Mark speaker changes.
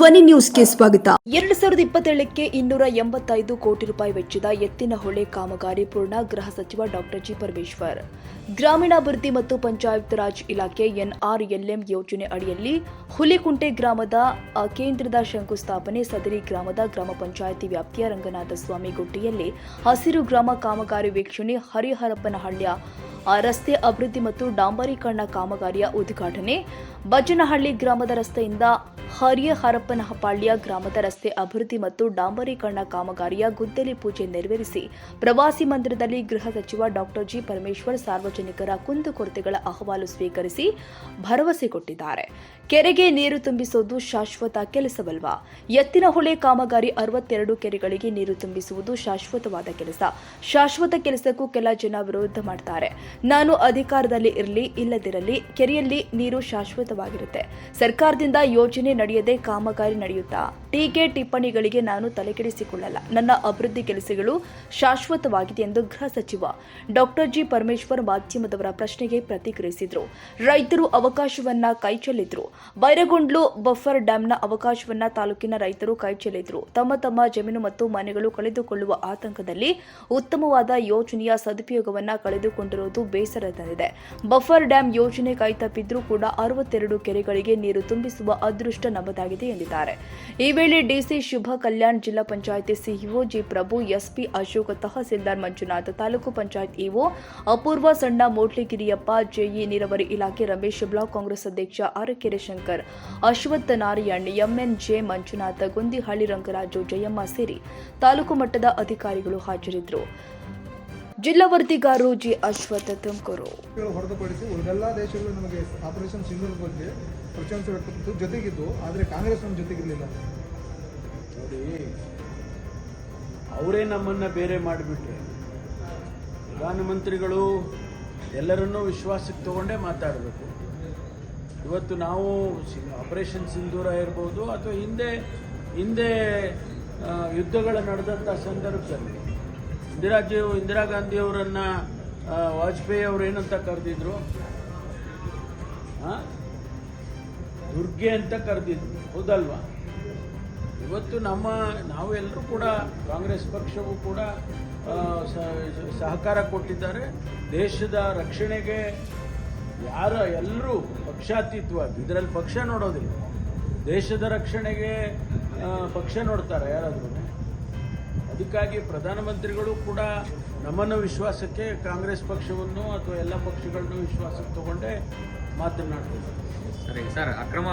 Speaker 1: ಧ್ವನಿ ನ್ಯೂಸ್ಗೆ ಸ್ವಾಗತ.
Speaker 2: ಎರಡ್ ಸಾವಿರದ ಇಪ್ಪತ್ತೇಳಕ್ಕೆ ಇನ್ನೂರ ಎಂಬತ್ತೈದು ಕೋಟಿ ರೂಪಾಯಿ ವೆಚ್ಚದ ಎತ್ತಿನ ಹೊಳೆ ಕಾಮಗಾರಿ ಪೂರ್ಣ, ಗೃಹ ಸಚಿವ ಡಾಕ್ಟರ್ ಜಿ ಪರಮೇಶ್ವರ್. ಗ್ರಾಮೀಣಾಭಿವೃದ್ಧಿ ಮತ್ತು ಪಂಚಾಯತ್ ರಾಜ್ ಇಲಾಖೆ ಎನ್ಆರ್ಎಲ್ಎಂ ಯೋಜನೆ ಅಡಿಯಲ್ಲಿ ಹುಲಿಕುಂಟೆ ಗ್ರಾಮದ ಕೇಂದ್ರದ ಶಂಕುಸ್ಥಾಪನೆ ಸದರಿ ಗ್ರಾಮದ ಗ್ರಾಮ ಪಂಚಾಯಿತಿ ವ್ಯಾಪ್ತಿಯ ರಂಗನಾಥ ಸ್ವಾಮಿ ಗುಟ್ಟಿಯಲ್ಲಿ ಹಸಿರು ಗ್ರಾಮ ಕಾಮಗಾರಿ ವೀಕ್ಷಣೆ ಹರಿಹರಪ್ಪನಹಳ್ಳಿಯ ರಸ್ತೆ ಅಭಿವೃದ್ಧಿ ಮತ್ತು ಡಾಂಬರೀಕರಣ ಕಾಮಗಾರಿಯ ಉದ್ಘಾಟನೆ. ಬಜ್ಜನಹಳ್ಳಿ ಗ್ರಾಮದ ರಸ್ತೆಯಿಂದ ಹರಿಹರಪ್ಪನಹಪಾಳ್ಯ ಗ್ರಾಮದ ರಸ್ತೆ ಅಭಿವೃದ್ಧಿ ಮತ್ತು ಡಾಂಬರೀಕರಣ ಕಾಮಗಾರಿಯ ಗುದ್ದಲಿ ಪೂಜೆ ನೆರವೇರಿಸಿ ಪ್ರವಾಸಿ ಮಂದಿರದಲ್ಲಿ ಗೃಹ ಸಚಿವ ಡಾಕ್ಟರ್ ಜಿ ಪರಮೇಶ್ವರ್ ಸಾರ್ವಜನಿಕರ ಕುಂದುಕೊರತೆಗಳ ಅಹವಾಲು ಸ್ವೀಕರಿಸಿ ಭರವಸೆ ಕೊಟ್ಟಿದ್ದಾರೆ. ಕೆರೆಗೆ ನೀರು ತುಂಬಿಸುವುದು ಶಾಶ್ವತ ಕೆಲಸವಲ್ವಾ? ಎತ್ತಿನಹೊಳೆ ಕಾಮಗಾರಿ ಅರವತ್ತೆರಡು ಕೆರೆಗಳಿಗೆ ನೀರು ತುಂಬಿಸುವುದು ಶಾಶ್ವತವಾದ ಕೆಲಸ. ಶಾಶ್ವತ ಕೆಲಸಕ್ಕೂ ಕೆಲ ಜನ ವಿರೋಧ ಮಾಡ್ತಾರೆ. ನಾನು ಅಧಿಕಾರದಲ್ಲಿ ಇರಲಿ, ಇಲ್ಲದಿರಲಿ, ಕೆರೆಯಲ್ಲಿ ನೀರು ಶಾಶ್ವತವಾಗಿರುತ್ತೆ. ಸರ್ಕಾರದಿಂದ ಯೋಜನೆ ನಡೆಯದೆ ಕಾಮಗಾರಿ ನಡೆಯುತ್ತಾ? ಟೀಕೆ ಟಿಪ್ಪಣಿಗಳಿಗೆ ನಾನು ತಲೆಕೆಡಿಸಿಕೊಳ್ಳಲ್ಲ ನನ್ನ ಅಭಿವೃದ್ಧಿ ಕೆಲಸಗಳು ಶಾಶ್ವತವಾಗಿದೆ ಎಂದು ಗೃಹ ಸಚಿವ ಡಾಕ್ಟರ್ ಜಿ ಪರಮೇಶ್ವರ್ ಮಾಧ್ಯಮದವರ ಪ್ರಶ್ನೆಗೆ ಪ್ರತಿಕ್ರಿಯಿಸಿದರು. ರೈತರು ಅವಕಾಶವನ್ನ ಕೈಚೆಲ್ಲಿದ್ರು. ಬೈರಗೊಂಡ್ಲು ಬಫರ್ ಡ್ಯಾಂನ ಅವಕಾಶವನ್ನ ತಾಲೂಕಿನ ರೈತರು ಕೈಚೆಲ್ಲಿದ್ರು. ತಮ್ಮ ತಮ್ಮ ಜಮೀನು ಮತ್ತು ಮನೆಗಳು ಕಳೆದುಕೊಳ್ಳುವ ಆತಂಕದಲ್ಲಿ ಉತ್ತಮವಾದ ಯೋಜನೆಯ ಸದುಪಯೋಗವನ್ನ ಕಳೆದುಕೊಂಡಿರುವುದು ಬೇಸರ ತಂದಿದೆ ಬಫರ್ ಡ್ಯಾಂ ಯೋಜನೆ ಕೈತಪ್ಪಿದ್ರೂ ಕೂಡ ಅರವತ್ತೆರಡು ಕೆರೆಗಳಿಗೆ ನೀರು ತುಂಬಿಸುವ ಅದೃಷ್ಟ ನಮ್ಮದಾಗಿದೆ ಎಂದಿದ್ದಾರೆ. ಈ ವೇಳೆ ಡಿಸಿ ಶುಭ ಕಲ್ಯಾಣ್ ಜಿಲ್ಲಾ panchayat CEO G Prabhu SP Ashok tahsildar Manjunath taluk panchayat EO Apoorva Sanna Motligiriyappa JE ನೀರಾವರಿ ಇಲಾಖೆ ರಮೇಶ್ ಬ್ಲಾಕ್ ಕಾಂಗ್ರೆಸ್ ಅಧ್ಯಕ್ಷ R Shankar Ashwath Narayan MN J Manjunatha Gundihalli Rangaraju Jayamma ಸೇರಿ ತಾಲೂಕು ಮಟ್ಟದ ಅಧಿಕಾರಿಗಳು ಹಾಜರಿದ್ದರು. ಜಿಲ್ಲಾ ವರದಿಗಾರು ಜಿ ಅಶ್ವಥ ತುಮಕೂರು.
Speaker 3: ಹೊರತುಪಡಿಸಿ ಉಳಿದೆಲ್ಲ ದೇಶಗಳು ನಮಗೆ ಆಪರೇಷನ್ ಸಿಂಗಲ್ ಬಗ್ಗೆ ಪ್ರಶಂಸೆ ಜೊತೆಗಿದ್ದು, ಆದರೆ ಕಾಂಗ್ರೆಸ್ ನಮ್ಮ ಜೊತೆಗಿರಲಿಲ್ಲ.
Speaker 4: ನೋಡಿ. ಅವರೇ ನಮ್ಮನ್ನು ಬೇರೆ ಮಾಡಿಬಿಟ್ರೆ. ಪ್ರಧಾನಮಂತ್ರಿಗಳು ಎಲ್ಲರನ್ನೂ ವಿಶ್ವಾಸಕ್ಕೆ ತಗೊಂಡೇ ಮಾತಾಡಬೇಕು. ಇವತ್ತು ನಾವು ಆಪರೇಷನ್ ಸಿಂಧೂರ ಇರ್ಬೋದು ಅಥವಾ ಹಿಂದೆ ಹಿಂದೆ ಯುದ್ಧಗಳು ನಡೆದಂಥ ಸಂದರ್ಭದಲ್ಲಿ ಇಂದಿರಾಜಿ ಇಂದಿರಾ ಗಾಂಧಿಯವರನ್ನು ವಾಜಪೇಯಿ ಅವರು ಏನಂತ ಕರೆದಿದ್ರು? ದುರ್ಗೆ ಅಂತ ಕರೆದಿದ್ರು. ಹೌದಲ್ವಾ? ಇವತ್ತು ನಮ್ಮ, ನಾವು ಎಲ್ಲರೂ ಕೂಡ ಕಾಂಗ್ರೆಸ್ ಪಕ್ಷವು ಕೂಡ ಸಹಕಾರ ಕೊಟ್ಟಿದ್ದಾರೆ. ದೇಶದ ರಕ್ಷಣೆಗೆ ಯಾರ ಎಲ್ಲರೂ ಪಕ್ಷಾತೀತವಾಗಿ, ಇದರಲ್ಲಿ ಪಕ್ಷ ನೋಡೋದಿಲ್ಲ. ದೇಶದ ರಕ್ಷಣೆಗೆ ಪಕ್ಷ ನೋಡ್ತಾರೆ ಯಾರಾದರೂ. ಅದಕ್ಕಾಗಿ ಪ್ರಧಾನಮಂತ್ರಿಗಳು ಕೂಡ ನಮ್ಮನ್ನು ವಿಶ್ವಾಸಕ್ಕೆ, ಕಾಂಗ್ರೆಸ್ ಪಕ್ಷವನ್ನು ಅಥವಾ ಎಲ್ಲ ಪಕ್ಷಗಳನ್ನು ವಿಶ್ವಾಸಕ್ಕೆ ತಗೊಂಡೇ ಮಾತನಾಡ್ತಿದ್ದಾರೆ
Speaker 5: ಸರಿ, ಸರ್, ಅಕ್ರಮ